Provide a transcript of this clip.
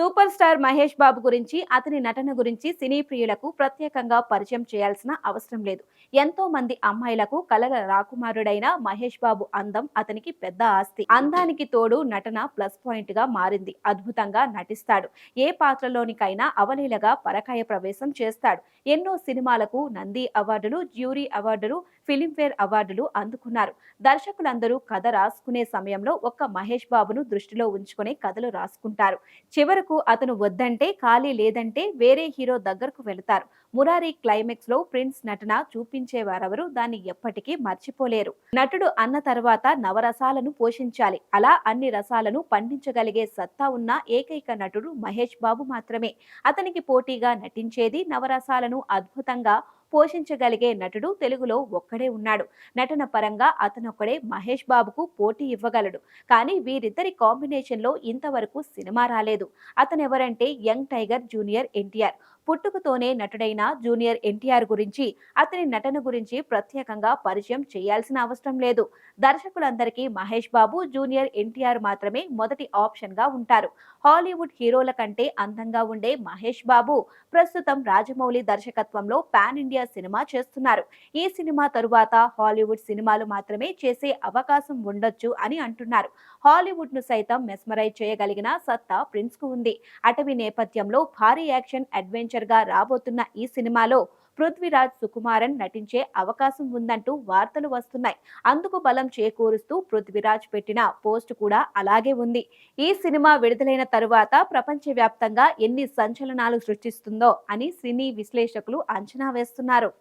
Super star Mahesh Babu గురించి అతని నటన గురించి సినీ ప్రియులకు ప్రత్యేకంగా పరిచయం చేయాల్సిన అవసరం లేదు. ఎంతో మంది అమ్మాయిలకు కలల రాకుమారుడైన మహేష్ బాబు అందం అతనికి పెద్ద ఆస్తి. అందానికి తోడు నటన ప్లస్ పాయింట్గా మారింది. అద్భుతంగా నటిస్తాడు. ఏ పాత్రలోనికైనా అవలీలగా పరకాయ ప్రవేశం చేస్తాడు. ఎన్నో సినిమాలకు నంది అవార్డులు జ్యూరీ అవార్డులు ఫిలింఫేర్ అవార్డులు అందుకున్నారు. దర్శకులందరూ కథ రాసుకునే సమయంలో ఒక్క మహేష్ బాబును దృష్టిలో ఉంచుకునే కథలు రాసుకుంటారు. చివరకు అతను వద్దంటే ఖాళీ లేదంటే వేరే హీరో దగ్గరకు వెళతారు. మురారి క్లైమాక్స్లో ప్రిన్స్ నటన చూపించేవారెవరు దాన్ని ఎప్పటికీ మర్చిపోలేరు. నటుడు అన్న తర్వాత నవరసాలను పోషించాలి. అలా అన్ని రసాలను పండించగలిగే సత్తా ఉన్న ఏకైక నటుడు మహేష్ బాబు మాత్రమే. అతనికి పోటీగా నటించేది నవరసాలను అద్భుతంగా పోషించగలిగే నటుడు తెలుగులో ఒక్కడే ఉన్నాడు. నటన పరంగా అతనొక్కడే మహేష్ బాబుకు పోటీ ఇవ్వగలడు. కానీ వీరిద్దరి కాంబినేషన్లో ఇంతవరకు సినిమా రాలేదు. అతనెవరంటే యంగ్ టైగర్ జూనియర్ ఎన్టీఆర్. పుట్టుకతోనే నటుడైన జూనియర్ ఎన్టీఆర్ గురించి అతని నటన గురించి ప్రత్యేకంగా పరిచయం చేయాల్సిన అవసరం లేదు. దర్శకులందరికీ మహేష్ బాబు జూనియర్ ఎన్టీఆర్ మాత్రమే మొదటి ఆప్షన్గా ఉంటారు. హాలీవుడ్ హీరోల కంటే అందంగా ఉండే మహేష్ బాబు ప్రస్తుతం రాజమౌళి దర్శకత్వంలో పాన్ ఇండియా సినిమా చేస్తున్నారు. ఈ సినిమా తరువాత హాలీవుడ్ సినిమాలు మాత్రమే చేసే అవకాశం ఉండొచ్చు అని అంటున్నారు. హాలీవుడ్ను సైతం మెస్మరైజ్ చేయగలిగిన సత్తా ప్రిన్స్కు ఉంది. అటవీ నేపథ్యంలో భారీ యాక్షన్ అడ్వెంచర్ గా రాబోతున్న ఈ సినిమాలో పృథ్వీరాజ్ సుకుమారన్ నటించే అవకాశం ఉందంటూ వార్తలు వస్తున్నాయి. అందుకు బలం చేకూరుస్తూ పృథ్వీరాజ్ పెట్టిన పోస్ట్ కూడా అలాగే ఉంది. ఈ సినిమా విడుదలైన తరువాత ప్రపంచవ్యాప్తంగా ఎన్ని సంచలనాలు సృష్టిస్తుందో అని సినీ విశ్లేషకులు అంచనా వేస్తున్నారు.